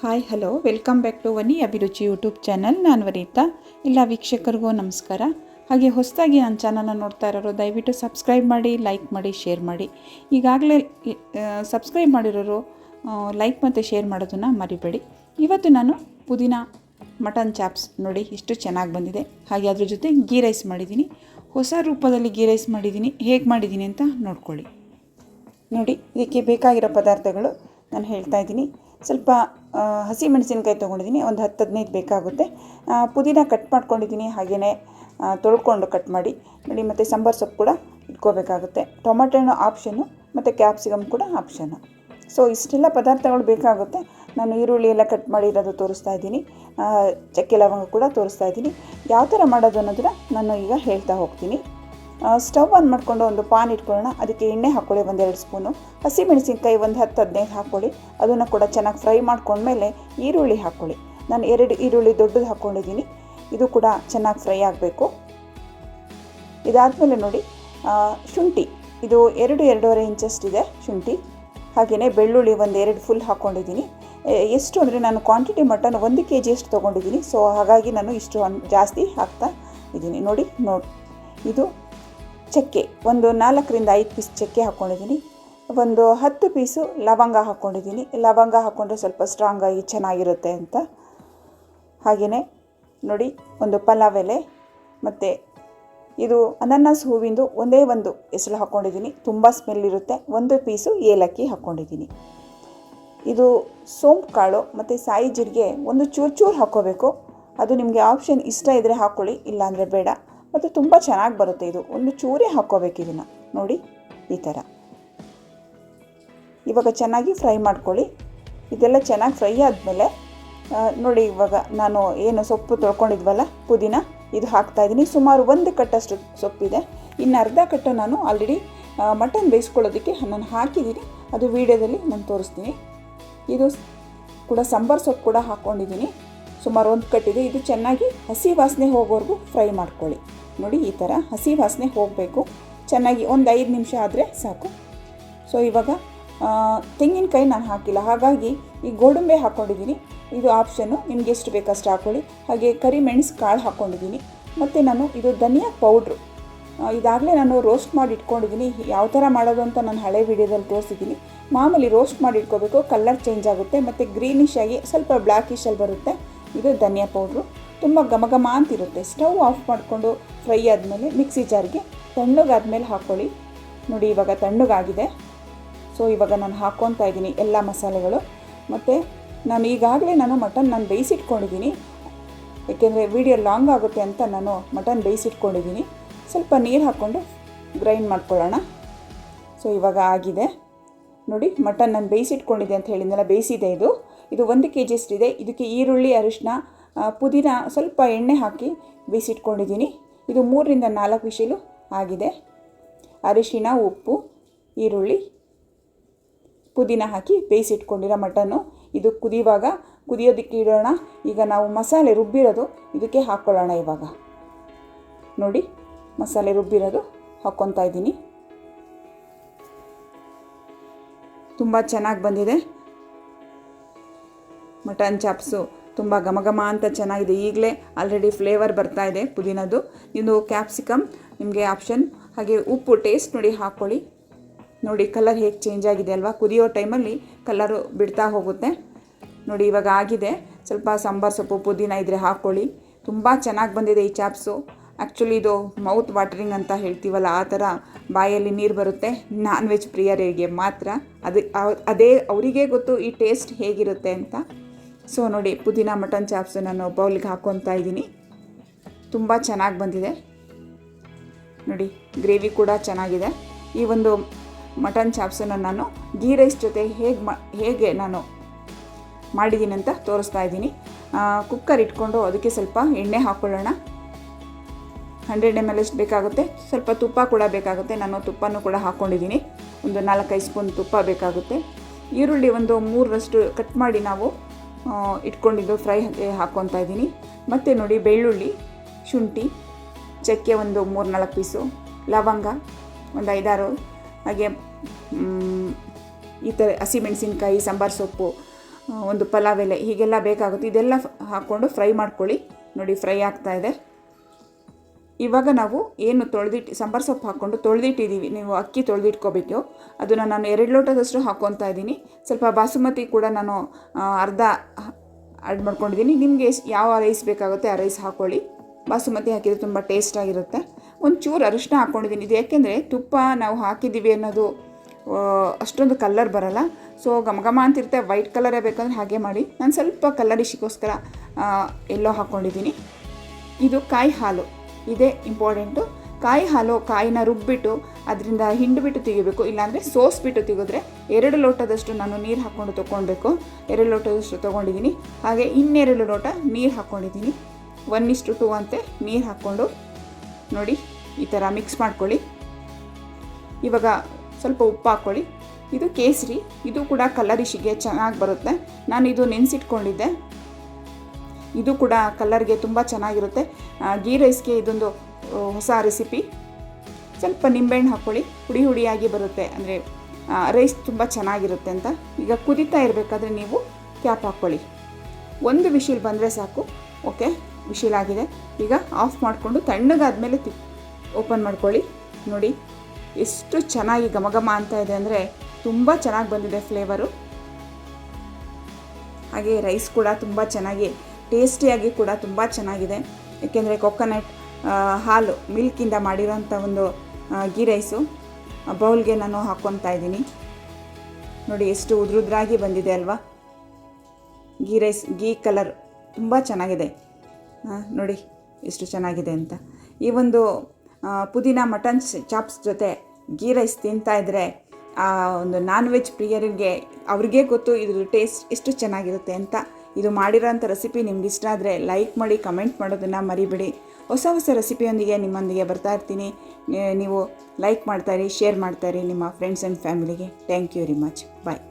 Hi, hello. Welcome back to Vani Abhiruchi YouTube channel. ನಾನು ವನಿತಾ ಎಲ್ಲ ವೀಕ್ಷಕರಿಗೂ ನಮಸ್ಕಾರ. ಹಾಗೆ ಹೊಸದಾಗಿ ನನ್ನ ಚಾನಲ್ನ ನೋಡ್ತಾ ಇರೋರು, ದಯವಿಟ್ಟು ಸಬ್ಸ್ಕ್ರೈಬ್ ಮಾಡಿ, ಲೈಕ್ ಮಾಡಿ, ಶೇರ್ ಮಾಡಿ. ಈಗಾಗಲೇ ಸಬ್ಸ್ಕ್ರೈಬ್ ಮಾಡಿರೋರು ಲೈಕ್ ಮತ್ತು ಶೇರ್ ಮಾಡೋದನ್ನು ಮರಿಬೇಡಿ. ಇವತ್ತು ನಾನು ಪುದೀನ ಮಟನ್ ಚಾಪ್ಸ್ ನೋಡಿ, ಎಷ್ಟು ಚೆನ್ನಾಗಿ ಬಂದಿದೆ. ಹಾಗೆ ಅದ್ರ ಜೊತೆ ಗೀ ರೈಸ್ ಮಾಡಿದ್ದೀನಿ. ಹೊಸ ರೂಪದಲ್ಲಿ ಗೀ ರೈಸ್ ಮಾಡಿದ್ದೀನಿ. ಹೇಗೆ ಮಾಡಿದ್ದೀನಿ ಅಂತ ನೋಡ್ಕೊಳ್ಳಿ. ನೋಡಿ, ಇದಕ್ಕೆ ಬೇಕಾಗಿರೋ ಪದಾರ್ಥಗಳು ನಾನು ಹೇಳ್ತಾ ಇದ್ದೀನಿ. ಸ್ವಲ್ಪ ಹಸಿ ಮೆಣಸಿನಕಾಯಿ ತೊಗೊಂಡಿದ್ದೀನಿ. ಒಂದು ಹತ್ತು ಹದಿನೈದು ಬೇಕಾಗುತ್ತೆ. ಪುದೀನ ಕಟ್ ಮಾಡ್ಕೊಂಡಿದ್ದೀನಿ. ಹಾಗೆಯೇ ತೊಳ್ಕೊಂಡು ಕಟ್ ಮಾಡಿ, ನೋಡಿ, ಮತ್ತು ಸಾಂಬಾರು ಸೊಪ್ಪು ಕೂಡ ಇಟ್ಕೋಬೇಕಾಗುತ್ತೆ. ಟೊಮೆಟೊ ಆಪ್ಷನ್ನು ಮತ್ತು ಕ್ಯಾಪ್ಸಿಕಮ್ ಕೂಡ ಆಪ್ಷನ್ನು ಸೊ ಇಷ್ಟೆಲ್ಲ ಪದಾರ್ಥಗಳು ಬೇಕಾಗುತ್ತೆ. ನಾನು ಈರುಳ್ಳಿ ಎಲ್ಲ ಕಟ್ ಮಾಡಿರೋದು ತೋರಿಸ್ತಾ ಇದ್ದೀನಿ. ಚಕ್ಕೆ ಲವಂಗ ಕೂಡ ತೋರಿಸ್ತಾ ಇದ್ದೀನಿ. ಯಾವ ಥರ ಮಾಡೋದು ಅನ್ನೋದನ್ನ ನಾನು ಈಗ ಹೇಳ್ತಾ ಹೋಗ್ತೀನಿ. ಸ್ಟವ್ ಆನ್ ಮಾಡಿಕೊಂಡು ಒಂದು ಪಾನ್ ಇಟ್ಕೊಳ್ಳೋಣ. ಅದಕ್ಕೆ ಎಣ್ಣೆ ಹಾಕ್ಕೊಳ್ಳಿ, ಒಂದೆರಡು ಸ್ಪೂನು. ಹಸಿಮೆಣಸಿನ್ಕಾಯಿ ಒಂದು ಹತ್ತು ಹದಿನೈದು ಹಾಕ್ಕೊಳ್ಳಿ. ಅದನ್ನು ಕೂಡ ಚೆನ್ನಾಗಿ ಫ್ರೈ ಮಾಡ್ಕೊಂಡ್ಮೇಲೆ ಈರುಳ್ಳಿ ಹಾಕ್ಕೊಳ್ಳಿ. ನಾನು ಎರಡು ಈರುಳ್ಳಿ ದೊಡ್ಡದು ಹಾಕ್ಕೊಂಡಿದ್ದೀನಿ. ಇದು ಕೂಡ ಚೆನ್ನಾಗಿ ಫ್ರೈ ಆಗಬೇಕು. ಇದಾದಮೇಲೆ ನೋಡಿ ಶುಂಠಿ. ಇದು ಎರಡು ಎರಡೂವರೆ ಇಂಚಷ್ಟಿದೆ ಶುಂಠಿ. ಹಾಗೆಯೇ ಬೆಳ್ಳುಳ್ಳಿ ಒಂದು ಎರಡು ಫುಲ್ ಹಾಕ್ಕೊಂಡಿದ್ದೀನಿ. ಎಷ್ಟು ಅಂದರೆ ನಾನು ಕ್ವಾಂಟಿಟಿ ಮಟನ್ ಒಂದು ಕೆ ಜಿಯಷ್ಟು ತೊಗೊಂಡಿದ್ದೀನಿ. ಸೊ ಹಾಗಾಗಿ ನಾನು ಇಷ್ಟು ಜಾಸ್ತಿ ಹಾಕ್ತಾ ಇದ್ದೀನಿ. ನೋಡಿ ನೋಡಿ. ಇದು ಚಕ್ಕೆ, ಒಂದು ನಾಲ್ಕರಿಂದ ಐದು ಪೀಸ್ ಚಕ್ಕೆ ಹಾಕ್ಕೊಂಡಿದ್ದೀನಿ ಒಂದು ಹತ್ತು ಪೀಸು ಲವಂಗ ಹಾಕ್ಕೊಂಡಿದ್ದೀನಿ ಲವಂಗ ಹಾಕ್ಕೊಂಡ್ರೆ ಸ್ವಲ್ಪ ಸ್ಟ್ರಾಂಗಾಗಿ ಚೆನ್ನಾಗಿರುತ್ತೆ ಅಂತ. ಹಾಗೆಯೇ ನೋಡಿ, ಒಂದು ಪಲಾವ್ ಎಲೆ ಮತ್ತು ಇದು ಅನಾನಸ್ ಹೂವಿಂದು ಒಂದೇ ಒಂದು ಹೆಸರು ಹಾಕ್ಕೊಂಡಿದ್ದೀನಿ ತುಂಬ ಸ್ಮೆಲ್ ಇರುತ್ತೆ. ಒಂದು ಪೀಸು ಏಲಕ್ಕಿ ಹಾಕ್ಕೊಂಡಿದ್ದೀನಿ ಇದು ಸೋಂಪು ಕಾಳು, ಮತ್ತು ಸಾಯಿ ಜೀರಿಗೆ ಒಂದು ಚೂರು ಚೂರು ಹಾಕ್ಕೋಬೇಕು ಅದು ನಿಮಗೆ ಆಪ್ಷನ್ ಇಷ್ಟ ಇದ್ದರೆ ಹಾಕ್ಕೊಳ್ಳಿ ಇಲ್ಲಾಂದರೆ ಬೇಡ. ಮತ್ತು ತುಂಬ ಚೆನ್ನಾಗಿ ಬರುತ್ತೆ ಇದು. ಒಂದು ಚೂರೇ ಹಾಕ್ಕೋಬೇಕು ಇದನ್ನು. ನೋಡಿ, ಈ ಥರ ಇವಾಗ ಚೆನ್ನಾಗಿ ಫ್ರೈ ಮಾಡ್ಕೊಳ್ಳಿ. ಇದೆಲ್ಲ ಚೆನ್ನಾಗಿ ಫ್ರೈ ಆದಮೇಲೆ ನೋಡಿ ಇವಾಗ ನಾನು ಏನು ಸೊಪ್ಪು ತೊಳ್ಕೊಂಡಿದ್ವಲ್ಲ, ಪುದೀನ, ಇದು ಹಾಕ್ತಾ ಇದ್ದೀನಿ ಸುಮಾರು ಒಂದು ಕಟ್ಟಷ್ಟು ಸೊಪ್ಪಿದೆ. ಇನ್ನು ಅರ್ಧ ಕಟ್ಟು ನಾನು ಆಲ್ರೆಡಿ ಮಟನ್ ಬೇಯಿಸ್ಕೊಳ್ಳೋದಕ್ಕೆ ನಾನು ಹಾಕಿದ್ದೀನಿ ಅದು ವೀಡಿಯೋದಲ್ಲಿ ನಾನು ತೋರಿಸ್ತೀನಿ. ಇದು ಕೂಡ ಸಾಂಬಾರು ಸೊಪ್ಪು ಕೂಡ ಹಾಕ್ಕೊಂಡಿದ್ದೀನಿ ಸುಮಾರು ಒಂದು ಕಟ್ಟಿದೆ. ಇದು ಚೆನ್ನಾಗಿ ಹಸಿ ವಾಸನೆ ಹೋಗೋವರೆಗೂ ಫ್ರೈ ಮಾಡ್ಕೊಳ್ಳಿ. ನೋಡಿ, ಈ ಥರ ಹಸಿ ವಾಸನೆ ಹೋಗಬೇಕು. ಚೆನ್ನಾಗಿ ಒಂದು ಐದು ನಿಮಿಷ ಆದರೆ ಸಾಕು. ಸೊ ಇವಾಗ ತೆಂಗಿನಕಾಯಿ ನಾನು ಹಾಕಿಲ್ಲ. ಹಾಗಾಗಿ ಈ ಗೋಡಂಬೆ ಹಾಕ್ಕೊಂಡಿದ್ದೀನಿ ಇದು ಆಪ್ಷನ್ನು ನಿಮ್ಗೆ ಎಷ್ಟು ಬೇಕಷ್ಟು ಹಾಕ್ಕೊಳ್ಳಿ ಹಾಗೆ ಕರಿಮೆಣಸು ಕಾಳು ಹಾಕ್ಕೊಂಡಿದ್ದೀನಿ ಮತ್ತು ನಾನು ಇದು ಧನಿಯಾ ಪೌಡ್ರು ಇದಾಗಲೇ ನಾನು ರೋಸ್ಟ್ ಮಾಡಿ ಇಟ್ಕೊಂಡಿದ್ದೀನಿ ಯಾವ ಥರ ಮಾಡೋದು ಅಂತ ನಾನು ಹಳೆ ವಿಡಿಯೋದಲ್ಲಿ ತೋರಿಸಿದ್ದೀನಿ ಮಾಮೂಲಿ ರೋಸ್ಟ್ ಮಾಡಿ ಇಟ್ಕೋಬೇಕು. ಕಲರ್ ಚೇಂಜ್ ಆಗುತ್ತೆ. ಮತ್ತು ಗ್ರೀನಿಶ್ ಆಗಿ ಸ್ವಲ್ಪ ಬ್ಲ್ಯಾಕಿಶಲ್ಲಿ ಬರುತ್ತೆ. ಇದು ಧನಿಯಾ ಪೌಡ್ರು ತುಂಬ ಘಮಘಮ ಘಮ ಅಂತಿರುತ್ತೆ. ಸ್ಟವ್ ಆಫ್ ಮಾಡಿಕೊಂಡು ಫ್ರೈ ಆದಮೇಲೆ ಮಿಕ್ಸಿ ಜಾರ್ಗೆ ತಣ್ಣಗಾದ್ಮೇಲೆ ಹಾಕ್ಕೊಳ್ಳಿ ನೋಡಿ, ಇವಾಗ ತಣ್ಣಗಾಗಿದೆ. ಸೊ ಇವಾಗ ನಾನು ಹಾಕ್ಕೊತಾ ಇದ್ದೀನಿ ಎಲ್ಲ ಮಸಾಲೆಗಳು. ಮತ್ತು ನಾನು ಈಗಾಗಲೇ ನಾನು ಮಟನ್ ನಾನು ಬೇಯಿಸಿಟ್ಕೊಂಡಿದ್ದೀನಿ. ಏಕೆಂದರೆ ವಿಡಿಯೋ ಲಾಂಗ್ ಆಗುತ್ತೆ ಅಂತ ನಾನು ಮಟನ್ ಬೇಯಿಸಿಟ್ಕೊಂಡಿದ್ದೀನಿ. ಸ್ವಲ್ಪ ನೀರು ಹಾಕ್ಕೊಂಡು ಗ್ರೈಂಡ್ ಮಾಡ್ಕೊಳ್ಳೋಣ. ಸೊ ಇವಾಗ ಆಗಿದೆ. ನೋಡಿ ಮಟನ್ ನಾನು ಬೇಯಿಸಿಟ್ಕೊಂಡಿದ್ದೆ ಅಂತ ಹೇಳಿದ್ನಲ್ಲ ಬೇಯಿಸಿದೆ ಇದು. ಇದು ಒಂದು ಕೆ ಜಿಯಷ್ಟಿದೆ ಇದಕ್ಕೆ ಈರುಳ್ಳಿ ಅರಿಶಿನ ಪುದೀನ ಸ್ವಲ್ಪ ಎಣ್ಣೆ ಹಾಕಿ ಬೇಯಿಸಿಟ್ಕೊಂಡಿದ್ದೀನಿ. ಇದು ಮೂರರಿಂದ ನಾಲ್ಕು ವಿಷಲು ಆಗಿದೆ. ಅರಿಶಿನ, ಉಪ್ಪು, ಈರುಳ್ಳಿ, ಪುದೀನ ಹಾಕಿ ಬೇಯಿಸಿಟ್ಕೊಂಡಿರೋ ಮಟನ್ನು ಇದು ಕುದಿಯುವಾಗ ಕುದಿಯೋದಕ್ಕೆ ಇಡೋಣ. ಈಗ ನಾವು ಮಸಾಲೆ ರುಬ್ಬಿರೋದು ಇದಕ್ಕೆ ಹಾಕ್ಕೊಳ್ಳೋಣ ಇವಾಗ. ನೋಡಿ, ಮಸಾಲೆ ರುಬ್ಬಿರೋದು ಹಾಕ್ಕೊತಾ ಇದ್ದೀನಿ. ತುಂಬ ಚೆನ್ನಾಗಿ ಬಂದಿದೆ. Mutton chops. ತುಂಬ ಘಮ ಘಮ ಅಂತ ಚೆನ್ನಾಗಿದೆ. ಈಗಲೇ ಆಲ್ರೆಡಿ ಫ್ಲೇವರ್ ಬರ್ತಾ ಇದೆ ಪುದೀನದು ಇದು ಕ್ಯಾಪ್ಸಿಕಮ್ ನಿಮಗೆ ಆಪ್ಷನ್ ಹಾಗೆ ಉಪ್ಪು ಟೇಸ್ಟ್ ನೋಡಿ ಹಾಕ್ಕೊಳ್ಳಿ ನೋಡಿ ಕಲರ್ ಹೇಗೆ ಚೇಂಜ್ ಆಗಿದೆ ಅಲ್ವಾ? ಕುದಿಯೋ ಟೈಮಲ್ಲಿ ಕಲರು ಬಿಡ್ತಾ ಹೋಗುತ್ತೆ. ನೋಡಿ ಇವಾಗ ಆಗಿದೆ. ಸ್ವಲ್ಪ ಸಾಂಬಾರು ಸೊಪ್ಪು, ಪುದೀನ ಇದ್ದರೆ ಹಾಕ್ಕೊಳ್ಳಿ ತುಂಬ ಚೆನ್ನಾಗಿ ಬಂದಿದೆ ಈ ಚಾಪ್ಸು ಆ್ಯಕ್ಚುಲಿ ಇದು ಮೌತ್ ವಾಟರಿಂಗ್ ಅಂತ ಹೇಳ್ತೀವಲ್ಲ, ಆ ಥರ ಬಾಯಲ್ಲಿ ನೀರು ಬರುತ್ತೆ. ನಾನ್ ವೆಜ್ ಪ್ರಿಯರಿಗೆ ಮಾತ್ರ. ಅದು ಅದೇ, ಅವರಿಗೆ ಗೊತ್ತು ಈ ಟೇಸ್ಟ್ ಹೇಗಿರುತ್ತೆ ಅಂತ. ಸೊ ನೋಡಿ, ಪುದೀನ ಮಟನ್ ಚಾಪ್ಸ್ ನಾನು ಬೌಲಿಗೆ ಹಾಕ್ಕೊತಾ ಇದ್ದೀನಿ. ತುಂಬ ಚೆನ್ನಾಗಿ ಬಂದಿದೆ. ನೋಡಿ, ಗ್ರೇವಿ ಕೂಡ ಚೆನ್ನಾಗಿದೆ. ಈ ಒಂದು ಮಟನ್ ಚಾಪ್ಸನ್ನು ನಾನು ಗೀ ರೈಸ್ ಜೊತೆ ಹೇಗೆ ಮಾ, ಹೇಗೆ ನಾನು ಮಾಡಿದ್ದೀನಿ ಅಂತ ತೋರಿಸ್ತಾ ಇದ್ದೀನಿ. ಕುಕ್ಕರ್ ಇಟ್ಕೊಂಡು ಅದಕ್ಕೆ ಸ್ವಲ್ಪ ಎಣ್ಣೆ ಹಾಕ್ಕೊಳ್ಳೋಣ ಹಂಡ್ರೆಡ್ ಎಂ ಎಲ್ ಎಷ್ಟು ಬೇಕಾಗುತ್ತೆ? ಸ್ವಲ್ಪ ತುಪ್ಪ ಕೂಡ ಬೇಕಾಗುತ್ತೆ. ನಾನು ತುಪ್ಪನೂ ಕೂಡ ಹಾಕ್ಕೊಂಡಿದ್ದೀನಿ ಒಂದು ನಾಲ್ಕೈದು ಸ್ಪೂನ್ ತುಪ್ಪ ಬೇಕಾಗುತ್ತೆ. ಈರುಳ್ಳಿ ಒಂದು ಮೂರರಷ್ಟು ಕಟ್ ಮಾಡಿ ನಾವು ಇಟ್ಕೊಂಡಿದ್ದು ಫ್ರೈ ಹಾಕ್ಕೊತಾ ಇದ್ದೀನಿ. ಮತ್ತು ನೋಡಿ, ಬೆಳ್ಳುಳ್ಳಿ, ಶುಂಠಿ, ಚಕ್ಕೆ ಒಂದು ಮೂರು ನಾಲ್ಕು ಪೀಸು, ಲವಂಗ ಒಂದು ಐದಾರು, ಹಾಗೆ ಈ ಥರ ಹಸಿಮೆಣಸಿನ್ಕಾಯಿ ಸಾಂಬಾರು ಸೊಪ್ಪು ಒಂದು ಪಲಾವ್ ಎಲೆ, ಹೀಗೆಲ್ಲ ಬೇಕಾಗುತ್ತೆ. ಇದೆಲ್ಲ ಹಾಕ್ಕೊಂಡು ಫ್ರೈ ಮಾಡ್ಕೊಳ್ಳಿ. ನೋಡಿ ಫ್ರೈ ಆಗ್ತಾ ಇದೆ. ಇವಾಗ ನಾವು ಏನು ತೊಳೆದಿಟ್ಟು, ಸಾಂಬಾರು ಸೊಪ್ಪು ಹಾಕ್ಕೊಂಡು ತೊಳೆದಿಟ್ಟಿದ್ದೀವಿ. ನೀವು ಅಕ್ಕಿ ತೊಳೆದಿಟ್ಕೋಬೇಕು. ಅದನ್ನು ನಾನು ಎರಡು ಲೋಟದಷ್ಟು ಹಾಕ್ಕೊತಾ ಇದ್ದೀನಿ. ಸ್ವಲ್ಪ ಬಾಸುಮತಿ ಕೂಡ ನಾನು ಅರ್ಧ ಆ್ಯಡ್ ಮಾಡ್ಕೊಂಡಿದ್ದೀನಿ. ನಿಮಗೆ ಯಾವ ರೈಸ್ ಬೇಕಾಗುತ್ತೆ ಆ ರೈಸ್ ಹಾಕ್ಕೊಳ್ಳಿ ಬಾಸುಮತಿ ಹಾಕಿದರೆ ತುಂಬ ಟೇಸ್ಟ್ ಆಗಿರುತ್ತೆ. ಒಂದು ಚೂರು ಅರಿಶಿನ ಹಾಕ್ಕೊಂಡಿದ್ದೀನಿ ಇದು ಯಾಕೆಂದರೆ ತುಪ್ಪ ನಾವು ಹಾಕಿದ್ದೀವಿ ಅನ್ನೋದು ಅಷ್ಟೊಂದು ಕಲ್ಲರ್ ಬರಲ್ಲ. ಸೊ, ಘಮ ಘಮ ಅಂತಿರುತ್ತೆ. ವೈಟ್ ಕಲರೇ ಬೇಕಂದ್ರೆ ಹಾಗೆ ಮಾಡಿ. ನಾನು ಸ್ವಲ್ಪ ಕಲ್ಲರಿಶಿಗೋಸ್ಕರ ಎಲ್ಲೋ ಹಾಕ್ಕೊಂಡಿದ್ದೀನಿ ಇದು ಕಾಯಿ ಹಾಲು. ಇದೇ ಇಂಪಾರ್ಟೆಂಟು ಕಾಯಿ ಹಾಲು, ಕಾಯಿನ ರುಬ್ಬಿಟ್ಟು ಅದರಿಂದ ಹಿಂಡಿಬಿಟ್ಟು ತೆಗಿಬೇಕು. ಇಲ್ಲಾಂದರೆ ಸೋಸ್ಬಿಟ್ಟು ತೆಗೆದ್ರೆ ಎರಡು ಲೋಟದಷ್ಟು ನಾನು ನೀರು ಹಾಕ್ಕೊಂಡು ತೊಗೊಳ್ಬೇಕು ಎರಡು ಲೋಟದಷ್ಟು ತೊಗೊಂಡಿದ್ದೀನಿ. ಹಾಗೆ ಇನ್ನೆರಡು ಲೋಟ ನೀರು ಹಾಕ್ಕೊಂಡಿದ್ದೀನಿ. ಒನ್ ಇಷ್ಟು ಟು ಅಂತೆ. ನೀರು ಹಾಕ್ಕೊಂಡು ನೋಡಿ, ಈ ಥರ ಮಿಕ್ಸ್ ಮಾಡ್ಕೊಳ್ಳಿ. ಇವಾಗ ಸ್ವಲ್ಪ ಉಪ್ಪು ಹಾಕ್ಕೊಳ್ಳಿ. ಇದು ಕೇಸರಿ. ಇದು ಕೂಡ ಕಲರಿಶಿಗೆ ಚೆನ್ನಾಗಿ ಬರುತ್ತೆ. ನಾನು ಇದು ನೆನೆಸಿಟ್ಕೊಂಡಿದ್ದೆ. ಇದು ಕೂಡ ಕಲರ್ಗೆ ತುಂಬ ಚೆನ್ನಾಗಿರುತ್ತೆ. ಗೀ ರೈಸ್ಗೆ ಇದೊಂದು ಹೊಸ ರೆಸಿಪಿ. ಸ್ವಲ್ಪ ನಿಂಬೆಹಣ್ಣು ಹಾಕ್ಕೊಳ್ಳಿ, ಹುಡಿ ಹುಡಿಯಾಗಿ ಬರುತ್ತೆ. ಅಂದರೆ ರೈಸ್ ತುಂಬ ಚೆನ್ನಾಗಿರುತ್ತೆ ಅಂತ. ಈಗ ಕುದೀತಾ ಇರಬೇಕಾದ್ರೆ ನೀವು ಕ್ಯಾಪ್ ಹಾಕ್ಕೊಳ್ಳಿ. ಒಂದು ವಿಶಿಲ್ ಬಂದರೆ ಸಾಕು. ಓಕೆ ವಿಶಿಲ್ ಆಗಿದೆ. ಈಗ ಆಫ್ ಮಾಡಿಕೊಂಡು ತಣ್ಣಗಾದ್ಮೇಲೆ ತಿ, ಓಪನ್ ಮಾಡ್ಕೊಳ್ಳಿ. ನೋಡಿ, ಎಷ್ಟು ಚೆನ್ನಾಗಿ ಘಮ ಘಮ ಅಂತ ಇದೆ ಅಂದರೆ ತುಂಬ ಚೆನ್ನಾಗಿ ಬಂದಿದೆ ಫ್ಲೇವರು. ಹಾಗೆ ರೈಸ್ ಕೂಡ ತುಂಬ ಚೆನ್ನಾಗಿ ಟೇಸ್ಟಿಯಾಗಿ ಕೂಡ ತುಂಬ ಚೆನ್ನಾಗಿದೆ. ಏಕೆಂದರೆ ಕೊಕೊನಟ್ ಹಾಲು ಮಿಲ್ಕಿಂದ ಮಾಡಿರೋಂಥ ಒಂದು ಗೀ ರೈಸು ಬೌಲ್ಗೆ ನಾನು ಹಾಕ್ಕೊತಾ ಇದ್ದೀನಿ. ನೋಡಿ ಎಷ್ಟು ಉದ್ರುದ್ರಾಗಿ ಬಂದಿದೆ ಅಲ್ವಾ? ಗೀ ರೈಸ್ ಗೀ ಕಲರ್ ತುಂಬ ಚೆನ್ನಾಗಿದೆ. ನೋಡಿ ಎಷ್ಟು ಚೆನ್ನಾಗಿದೆ ಅಂತ. ಈ ಒಂದು ಪುದೀನ ಮಟನ್ ಚಾಪ್ಸ್ ಜೊತೆ ಗೀ ರೈಸ್ ತಿಂತಾ ಇದ್ದರೆ ಆ, ಒಂದು ನಾನ್ ವೆಜ್ ಪ್ರಿಯರಿಗೆ ಅವ್ರಿಗೆ ಗೊತ್ತು ಇದ್ರ ಟೇಸ್ಟ್ ಎಷ್ಟು ಚೆನ್ನಾಗಿರುತ್ತೆ ಅಂತ. ಇದು ಮಾಡಿರೋಂಥ ರೆಸಿಪಿ ನಿಮ್ಗೆ ಇಷ್ಟ ಆದರೆ ಲೈಕ್ ಮಾಡಿ ಕಮೆಂಟ್ ಮಾಡೋದನ್ನು ಮರಿಬೇಡಿ. ಹೊಸ ಹೊಸ ರೆಸಿಪಿಯೊಂದಿಗೆ ನಿಮ್ಮೊಂದಿಗೆ ಬರ್ತಾ ಇರ್ತೀನಿ. ನೀವು ಲೈಕ್ ಮಾಡ್ತಾಯಿರಿ ಶೇರ್ ಮಾಡ್ತಾಯಿರಿ ನಿಮ್ಮ ಫ್ರೆಂಡ್ಸ್ ಆ್ಯಂಡ್ ಫ್ಯಾಮಿಲಿಗೆ thank you very much bye